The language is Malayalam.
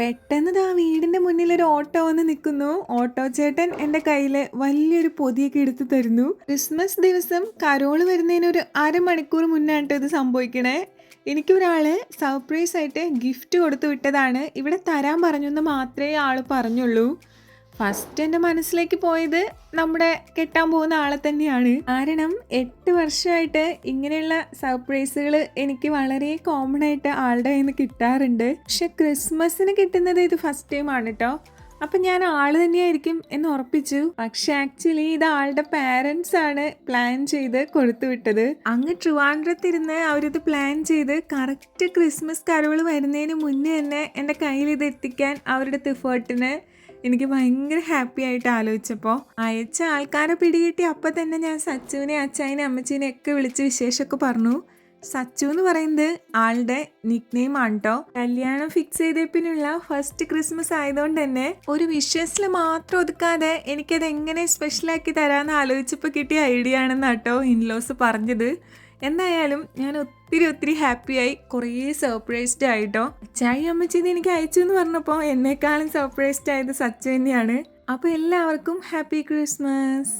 പെട്ടെന്ന് ദാ വീടിന്റെ മുന്നിൽ ഒരു ഓട്ടോ വന്ന് നിൽക്കുന്നു. ഓട്ടോ ചേട്ടൻ എന്റെ കയ്യിൽ വലിയൊരു പൊതിയൊക്കെ എടുത്തു തരുന്നു. ക്രിസ്മസ് ദിവസം കരോൾ വരുന്നതിന് ഒരു അരമണിക്കൂർ മുന്നായിട്ട് ഇത് സംഭവിക്കണേ. എനിക്കൊരാൾ സർപ്രൈസ് ആയിട്ട് ഗിഫ്റ്റ് കൊടുത്തു വിട്ടതാണ്. ഇവിടെ തരാൻ പറഞ്ഞു എന്ന് മാത്രമേ ആൾ പറഞ്ഞുള്ളൂ. ഫസ്റ്റ് എന്റെ മനസ്സിലേക്ക് പോയത് നമ്മുടെ കെട്ടാൻ പോകുന്ന ആളെ തന്നെയാണ്. കാരണം എട്ട് വർഷമായിട്ട് ഇങ്ങനെയുള്ള സർപ്രൈസുകൾ എനിക്ക് വളരെ കോമൺ ആയിട്ട് ആളുടെ കയ്യിൽ നിന്ന് കിട്ടാറുണ്ട്. പക്ഷെ ക്രിസ്മസിന് കിട്ടുന്നത് ഇത് ഫസ്റ്റ് ടൈം ആണ് കേട്ടോ അപ്പൊ ഞാൻ ആൾ തന്നെയായിരിക്കും എന്ന് ഉറപ്പിച്ചു. പക്ഷെ ആക്ച്വലി ഇത് ആളുടെ പാരൻസ് ആണ് പ്ലാൻ ചെയ്ത് കൊടുത്തു വിട്ടത്. അങ്ങ് ട്രിവാൻഡ്രത്തിരുന്ന് അവരിത് പ്ലാൻ ചെയ്ത് കറക്റ്റ് ക്രിസ്മസ് കരോൾ വരുന്നതിന് മുന്നേ തന്നെ എന്റെ കയ്യിൽ ഇത് എത്തിക്കാൻ അവരുടെ എഫേർട്ടിന് എനിക്ക് ഭയങ്കര ഹാപ്പി ആയിട്ട് ആലോചിച്ചപ്പോൾ അയച്ച ആൾക്കാരെ പിടികിട്ടി അപ്പം തന്നെ ഞാൻ സച്ചുവിനെ അച്ചായനെ അമ്മച്ചീനെ ഒക്കെ വിളിച്ച് വിശേഷമൊക്കെ പറഞ്ഞു. സച്ചു എന്ന് പറയുന്നത് ആളുടെ നിക് നെയിം ആണ് കേട്ടോ കല്യാണം ഫിക്സ് ചെയ്തപ്പിനുള്ള ഫസ്റ്റ് ക്രിസ്മസ് ആയതുകൊണ്ട് തന്നെ ഒരു വിഷസിൽ മാത്രം ഒതുക്കാതെ എനിക്കത് എങ്ങനെ സ്പെഷ്യലാക്കി തരാമെന്ന് ആലോചിച്ചപ്പോൾ കിട്ടിയ ഐഡിയ ആണെന്ന് കേട്ടോ ഇൻലോസ് പറഞ്ഞത്. എന്തായാലും ഞാൻ ഒത്തിരി ഒത്തിരി ഹാപ്പിയായി. കുറേ സർപ്രൈസ്ഡ് ആയിട്ടോ. ചായ അമ്മച്ചി എനിക്ക് അയച്ചു എന്ന് പറഞ്ഞപ്പോൾ എന്നെക്കാളും സർപ്രൈസ്ഡ് ആയത് സച്ചു തന്നെയാണ്. അപ്പോൾ എല്ലാവർക്കും ഹാപ്പി ക്രിസ്മസ്.